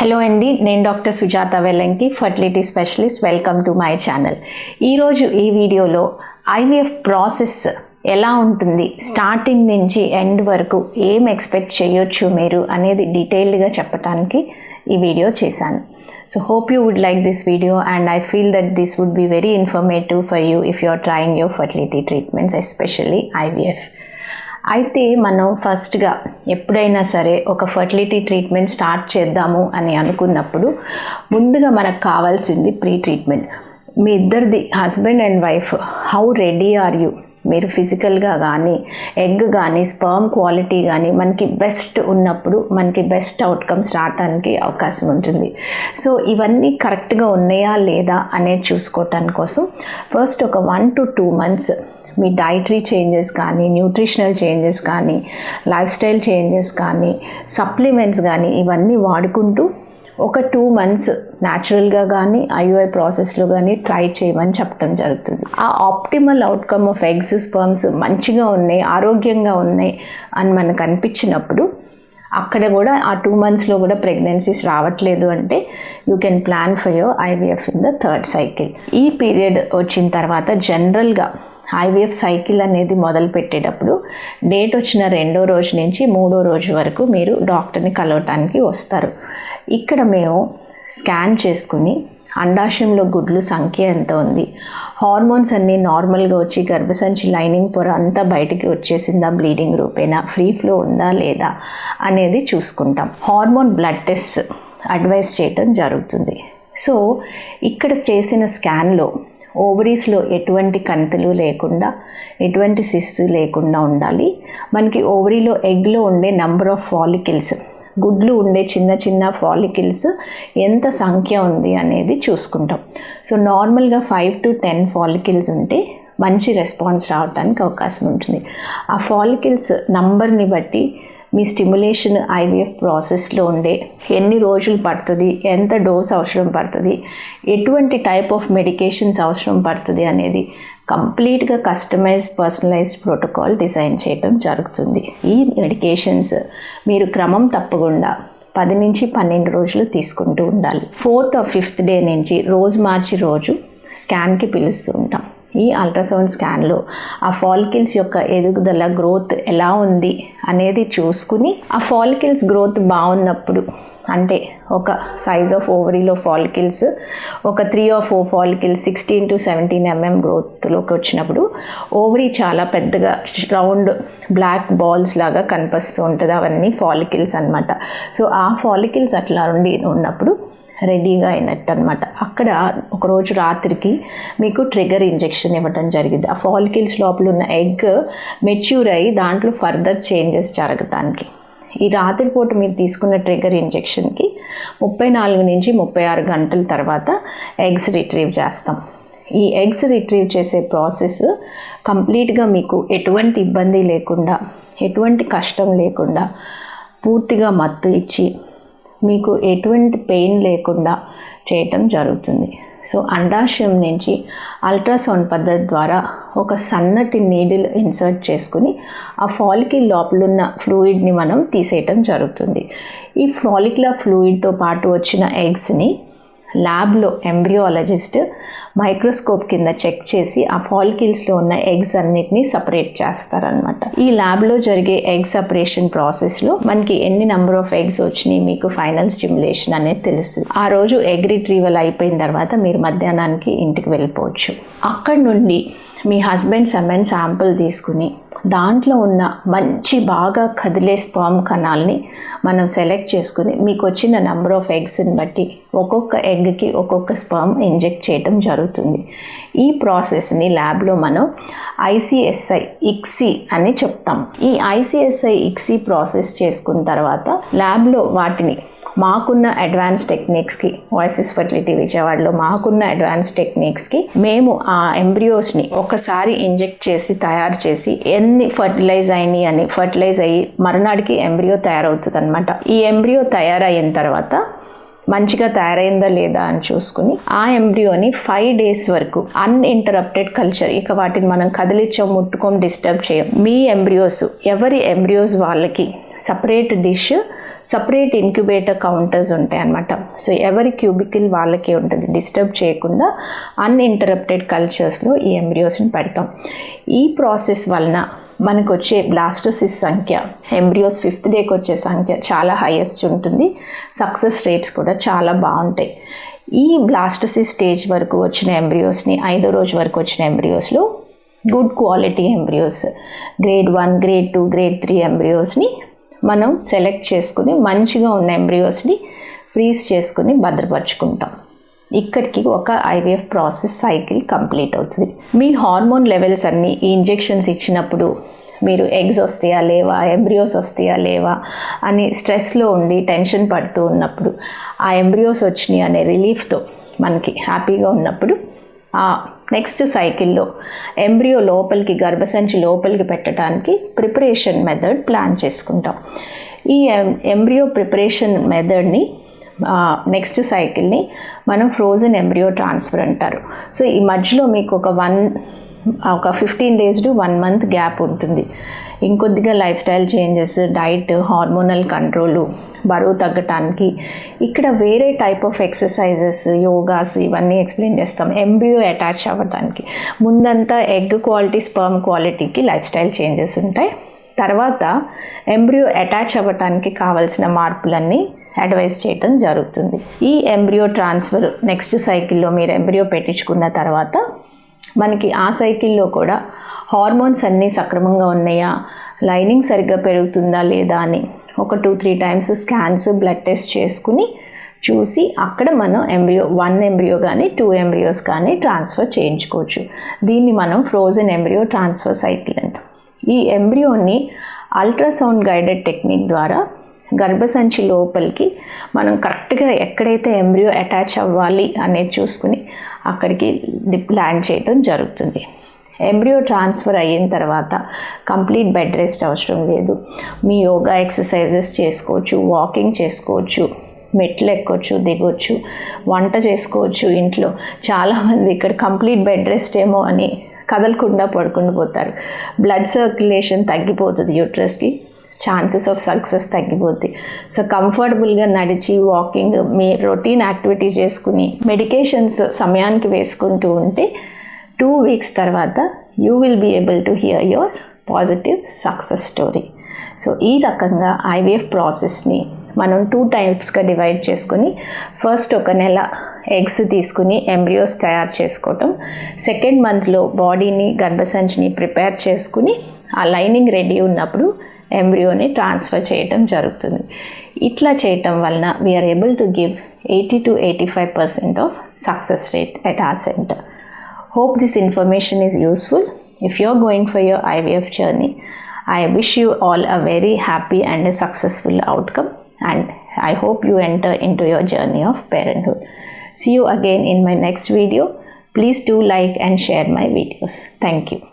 Hello అండి నేను doctor Sujatha Vellanki fertility specialist. Welcome to my channel. ఈరోజు ఈ వీడియోలో ఐవీఎఫ్ ప్రాసెస్ ఎలా ఉంటుంది స్టార్టింగ్ నుంచి ఎండ్ వరకు ఏం ఎక్స్పెక్ట్ చేయొచ్చు మీరు అనేది డీటెయిల్డ్గా చెప్పడానికి ఈ వీడియో చేశాను. So hope you would like this video and I feel that this would be very informative for you if you are trying your fertility treatments especially IVF. అయితే మనం ఫస్ట్గా ఎప్పుడైనా సరే ఒక ఫర్టిలిటీ ట్రీట్మెంట్ స్టార్ట్ చేద్దాము అని అనుకున్నప్పుడు ముందుగా మనకు కావాల్సింది ప్రీ ట్రీట్మెంట్ మీ ఇద్దరిది husband and wife how ready are you మీరు ఫిజికల్గా కానీ ఎగ్ కానీ స్పర్మ్ క్వాలిటీ కానీ మనకి బెస్ట్ ఉన్నప్పుడు మనకి బెస్ట్ అవుట్కమ్స్ రావడానికి అవకాశం ఉంటుంది. సో ఇవన్నీ కరెక్ట్గా ఉన్నాయా లేదా అనేది చూసుకోవటానికి కోసం ఫస్ట్ ఒక వన్ టు టూ మంత్స్ మీ డైటరీ చేంజెస్ కానీ న్యూట్రిషనల్ చేంజెస్ కానీ లైఫ్ స్టైల్ చేంజెస్ కానీ సప్లిమెంట్స్ కానీ ఇవన్నీ వాడుకుంటూ ఒక టూ మంత్స్ న్యాచురల్గా కానీ ఐయుఐ ప్రాసెస్లో కానీ ట్రై చేయమని చెప్పడం జరుగుతుంది. ఆ optimal outcome of eggs sperms మంచిగా ఉన్నాయి ఆరోగ్యంగా ఉన్నాయి అని మనకు అనిపించినప్పుడు అక్కడ కూడా ఆ టూ మంత్స్లో కూడా ప్రెగ్నెన్సీస్ రావట్లేదు అంటే you can plan for your IVF in the third cycle. ఈ పీరియడ్ వచ్చిన తర్వాత జనరల్గా ఐవీఎఫ్ సైకిల్ అనేది మొదలు పెట్టేటప్పుడు డేట్ వచ్చిన రెండో రోజు నుంచి మూడో రోజు వరకు మీరు డాక్టర్ని కలవటానికి వస్తారు. ఇక్కడ మేము స్కాన్ చేసుకుని అండాశయంలో గుడ్లు సంఖ్య ఎంత ఉంది? హార్మోన్స్ అన్నీ నార్మల్గా వచ్చి గర్భసంచి లైనింగ్ పొర అంతా బయటికి వచ్చేసిందా? బ్లీడింగ్ రూపేనా? ఫ్రీ ఫ్లో ఉందా లేదా? అనేది చూసుకుంటాం. హార్మోన్ బ్లడ్ టెస్ట్ అడ్వైస్ చేయటం జరుగుతుంది. సో ఇక్కడ చేసిన స్కాన్లో ఓవరీస్లో ఎటువంటి కంతులు లేకుండా ఎటువంటి సిస్సు లేకుండా ఉండాలి. మనకి ఓవరీలో ఎగ్లో ఉండే నంబర్ ఆఫ్ ఫాలికిల్స్ గుడ్లు ఉండే చిన్న చిన్న ఫాలికిల్స్ ఎంత సంఖ్య ఉంది అనేది చూసుకుంటాం. సో నార్మల్గా ఫైవ్ టు టెన్ ఫాలికిల్స్ ఉంటే మంచి రెస్పాన్స్ రావడానికి అవకాశం ఉంటుంది. ఆ ఫాలికిల్స్ నంబర్ని బట్టి మీ స్టిమ్యులేషన్ ఐవీఎఫ్ ప్రాసెస్లో ఉండే ఎన్ని రోజులు పడుతుంది ఎంత డోస్ అవసరం పడుతుంది ఎటువంటి టైప్ ఆఫ్ మెడికేషన్స్ అవసరం పడుతుంది అనేది కంప్లీట్గా కస్టమైజ్ పర్సనలైజ్డ్ ప్రోటోకాల్ డిజైన్ చేయడం జరుగుతుంది. ఈ మెడికేషన్స్ మీరు క్రమం తప్పకుండా పది నుంచి పన్నెండు రోజులు తీసుకుంటూ ఉండాలి. ఫోర్త్ ఆర్ ఫిఫ్త్ డే నుంచి రోజు మార్చి రోజు స్కాన్కి పిలుస్తూ ఉంటాం. ఈ అల్ట్రాసౌండ్ స్కాన్లో ఆ ఫాలికిల్స్ యొక్క ఎదుగుదల గ్రోత్ ఎలా ఉంది అనేది చూసుకుని ఆ ఫాలికిల్స్ గ్రోత్ బాగున్నప్పుడు అంటే ఒక సైజ్ ఆఫ్ ఓవరీలో ఫాలికిల్స్ ఒక three of four follicles sixteen to seventeen mm గ్రోత్లోకి వచ్చినప్పుడు ఓవరీ చాలా పెద్దగా రౌండ్ బ్లాక్ బాల్స్ లాగా కనిపిస్తూ ఉంటుంది అవన్నీ ఫాలికిల్స్ అనమాట సో ఆ ఫాలికిల్స్ అట్లా ఉండి ఉన్నప్పుడు రెడీగా అయినట్టు అనమాట అక్కడ ఒకరోజు రాత్రికి మీకు ట్రిగర్ ఇంజెక్షన్ ఇవ్వడం జరిగింది. ఆ ఫాలికిల్స్ లోపల ఉన్న ఎగ్ మెచ్యూర్ అయ్యి దాంట్లో ఫర్దర్ చేంజెస్ జరగటానికి. ఈ రాత్రిపూట మీరు తీసుకున్న ట్రిగర్ ఇంజెక్షన్కి ముప్పై నాలుగు నుంచి ముప్పై ఆరు గంటల తర్వాత ఎగ్స్ రిట్రీవ్ చేస్తాం. ఈ ఎగ్స్ రిట్రీవ్ చేసే ప్రాసెస్ కంప్లీట్గా మీకు ఎటువంటి ఇబ్బంది లేకుండా ఎటువంటి కష్టం లేకుండా పూర్తిగా మత్తు ఇచ్చి మీకు ఎటువంటి పెయిన్ లేకుండా చేయటం జరుగుతుంది. సో అండాశయం నుంచి అల్ట్రాసౌండ్ పద్ధతి ద్వారా ఒక సన్నటి నీడిల్ ఇన్సర్ట్ చేసుకుని ఆ ఫాలికిల్ లోపలున్న ఫ్లూయిడ్ని మనం తీసేయటం జరుగుతుంది. ఈ ఫాలిక్యులర్ ఫ్లూయిడ్తో పాటు వచ్చిన ఎగ్స్ని ల్యాబ్లో ఎంబ్రియాలజిస్ట్ మైక్రోస్కోప్ కింద చెక్ చేసి ఆ ఫాల్కిల్స్లో ఉన్న ఎగ్స్ అన్నిటిని సపరేట్ చేస్తారనమాట ఈ ల్యాబ్లో జరిగే ఎగ్ సపరేషన్ ప్రాసెస్లో మనకి ఎన్ని నెంబర్ ఆఫ్ ఎగ్స్ వచ్చినాయి మీకు ఫైనల్ స్టిమ్యులేషన్ అనేది తెలుస్తుంది. ఆ రోజు ఎగ్ రిట్రీవల్ అయిపోయిన తర్వాత మీరు మధ్యాహ్నానికి ఇంటికి వెళ్ళిపోవచ్చు. అక్కడ నుండి మీ హస్బెండ్ సెమెన్ శాంపుల్ తీసుకుని దాంట్లో ఉన్న మంచి బాగా కదిలే స్పామ్ కణాలని మనం సెలెక్ట్ చేసుకుని మీకు వచ్చిన నెంబర్ ఆఫ్ ఎగ్స్ని బట్టి ఒక్కొక్క ఎగ్కి ఒక్కొక్క స్పర్మ్ ఇంజెక్ట్ చేయటం జరుగుతుంది. ఈ ప్రాసెస్ని ల్యాబ్లో మనం ఐసిఎస్ఐ ఇక్సి అని చెప్తాం. ఈ ఐసిఎస్ఐ ఇక్సి ప్రాసెస్ చేసుకున్న తర్వాత ల్యాబ్లో వాటిని మాకున్న అడ్వాన్స్ టెక్నిక్స్కి వాయిసెస్ ఫర్టిలిటీ విజయవాడలో మాకున్న అడ్వాన్స్ టెక్నిక్స్కి మేము ఆ ఎంబ్రియోస్ని ఒకసారి ఇంజెక్ట్ చేసి తయారు చేసి ఎన్ని ఫర్టిలైజ్ అయినాయి అని ఫర్టిలైజ్ అయ్యి మరునాడికి ఎంబ్రియో తయారవుతుంది అనమాట ఈ ఎంబ్రియో తయారైన తర్వాత మంచిగా తయారైందా లేదా అని చూసుకుని ఆ ఎంబ్రియోని ఫైవ్ డేస్ వరకు అన్ఇంటరప్టెడ్ కల్చర్ ఇక వాటిని మనం కదిలించం ముట్టుకోం డిస్టర్బ్ చేయం. మీ ఎంబ్రియోస్ ఎవరి ఎంబ్రియోస్ వాళ్ళకి separate dish separate incubator counters ఉంటాయి అన్నమాట. సో ఎవరి క్యూబికల్ వాళ్ళకే ఉంటుంది. డిస్టర్బ్ చేయకుండా అన్ఇంటరప్టెడ్ కల్చర్స్లో ఈ ఎంబ్రియోస్ని పెడతాం. ఈ ప్రాసెస్ వలన మనకు వచ్చే బ్లాస్టోసిస్ సంఖ్య ఎంబ్రియోస్ ఫిఫ్త్ డేకి వచ్చే సంఖ్య చాలా హైయెస్ట్ ఉంటుంది. సక్సెస్ రేట్స్ కూడా చాలా బాగుంటాయి. ఈ బ్లాస్టోసిస్ స్టేజ్ వరకు వచ్చిన ఎంబ్రియోస్ని ఐదో రోజు వరకు వచ్చిన ఎంబ్రియోస్లో good quality embryos grade one grade two grade three ఎంబ్రియోస్ని మనం సెలెక్ట్ చేసుకుని మంచిగా ఉన్న ఎంబ్రియోస్ని ఫ్రీజ్ చేసుకుని భద్రపరుచుకుంటాం. ఇక్కడికి ఒక ఐవీఎఫ్ ప్రాసెస్ సైకిల్ కంప్లీట్ అవుతుంది. మీ హార్మోన్ లెవెల్స్ అన్నీ ఈ ఇంజెక్షన్స్ ఇచ్చినప్పుడు మీరు ఎగ్స్ వస్తాయా లేవా? ఎంబ్రియోస్ వస్తాయా లేవా? అని స్ట్రెస్లో ఉండి టెన్షన్ పడుతూ ఉన్నప్పుడు ఆ ఎంబ్రియోస్ వచ్చినాయి అనే రిలీఫ్తో మనకి హ్యాపీగా ఉన్నప్పుడు ఆ నెక్స్ట్ సైకిల్లో ఎంబ్రియో లోపలికి గర్భసంచి లోపలికి పెట్టడానికి ప్రిపరేషన్ మెథడ్ ప్లాన్ చేసుకుంటాం. ఈ ఎంబ్రియో ప్రిపరేషన్ మెథడ్ని నెక్స్ట్ సైకిల్ని మనం ఫ్రోజన్ ఎంబ్రియో ట్రాన్స్ఫర్ అంటారు. సో ఈ మధ్యలో మీకు ఒక వన్ ఒక fifteen days to one month gap ఉంటుంది. ఇంకొద్దిగా life style changes diet hormonal control బరువు తగ్గటానికి. ఇక్కడ వేరే టైప్ ఆఫ్ ఎక్సర్సైజెస్ యోగాస్ ఇవన్నీ ఎక్స్ప్లెయిన్ చేస్తాం. ఎంబ్రియో అటాచ్ అవ్వడానికి ముందంతా ఎగ్ క్వాలిటీ స్పర్మ్ క్వాలిటీకి లైఫ్ స్టైల్ చేంజెస్ ఉంటాయి. తర్వాత ఎంబ్రియో అటాచ్ అవ్వటానికి కావాల్సిన మార్పులన్నీ అడ్వైస్ చేయటం జరుగుతుంది. ఈ ఎంబ్రియో ట్రాన్స్ఫర్ నెక్స్ట్ సైకిల్లో మీరు ఎంబ్రియో పెట్టించుకున్న తర్వాత మనకి ఆ సైకిల్లో కూడా హార్మోన్స్ అన్నీ సక్రమంగా ఉన్నాయా? లైనింగ్ సరిగ్గా పెరుగుతుందా లేదా అని ఒక two three times scans blood test చేసుకుని చూసి అక్కడ మనం ఎంబ్రియో వన్ ఎంబ్రియో కానీ టూ ఎంబ్రియోస్ కానీ ట్రాన్స్ఫర్ చేయించుకోవచ్చు. దీన్ని మనం ఫ్రోజన్ ఎంబ్రియో ట్రాన్స్ఫర్ సైకిల్ అంటాం. ఈ ఎంబ్రియోని అల్ట్రాసౌండ్ గైడెడ్ టెక్నిక్ ద్వారా గర్భసంచి లోపలికి మనం కరెక్ట్గా ఎక్కడైతే ఎంబ్రియో అటాచ్ అవ్వాలి అనేది చూసుకుని అక్కడికి ల్యాండ్ చేయడం జరుగుతుంది. ఎంబ్రియో ట్రాన్స్ఫర్ అయిన తర్వాత కంప్లీట్ బెడ్ రెస్ట్ అవసరం లేదు. మీ యోగా ఎక్సర్సైజెస్ చేసుకోవచ్చు వాకింగ్ చేసుకోవచ్చు మెట్లు ఎక్కొచ్చు దిగొచ్చు వంట చేసుకోవచ్చు ఇంట్లో. చాలామంది ఇక్కడ కంప్లీట్ బెడ్ రెస్ట్ ఏమో అని కదలకుండా పడుకుని పోతారు బ్లడ్ సర్క్యులేషన్ తగ్గిపోతుంది యూట్రస్కి ఛాన్సెస్ ఆఫ్ సక్సెస్ తగ్గిపోద్ది. సో కంఫర్టబుల్గా నడిచి వాకింగ్ మీ రొటీన్ యాక్టివిటీ చేసుకుని మెడికేషన్స్ సమయానికి వేసుకుంటూ ఉంటే టూ వీక్స్ తర్వాత you will be able to hear your positive success story so ఈ రకంగా ఐవీఎఫ్ ప్రాసెస్ని మనం టూ టైప్స్గా డివైడ్ చేసుకొని ఫస్ట్ ఒక నెల ఎగ్స్ తీసుకుని ఎంబ్రియోస్ తయారు చేసుకోవటం సెకండ్ మంత్లో బాడీని గర్భసంచిని ప్రిపేర్ చేసుకుని ఆ లైనింగ్ రెడీ ఉన్నప్పుడు ఎంబ్రియోని ట్రాన్స్ఫర్ చేయటం జరుగుతుంది ఇట్లా చేయటం వలన we are able to give eighty to eighty five percent of success rate at our center Hope this information is useful. If you're going for your IVF journey, I wish you all a very happy and a successful outcome. And I hope you enter into your journey of parenthood. See you again in my next video. Please do like and share my videos. Thank you.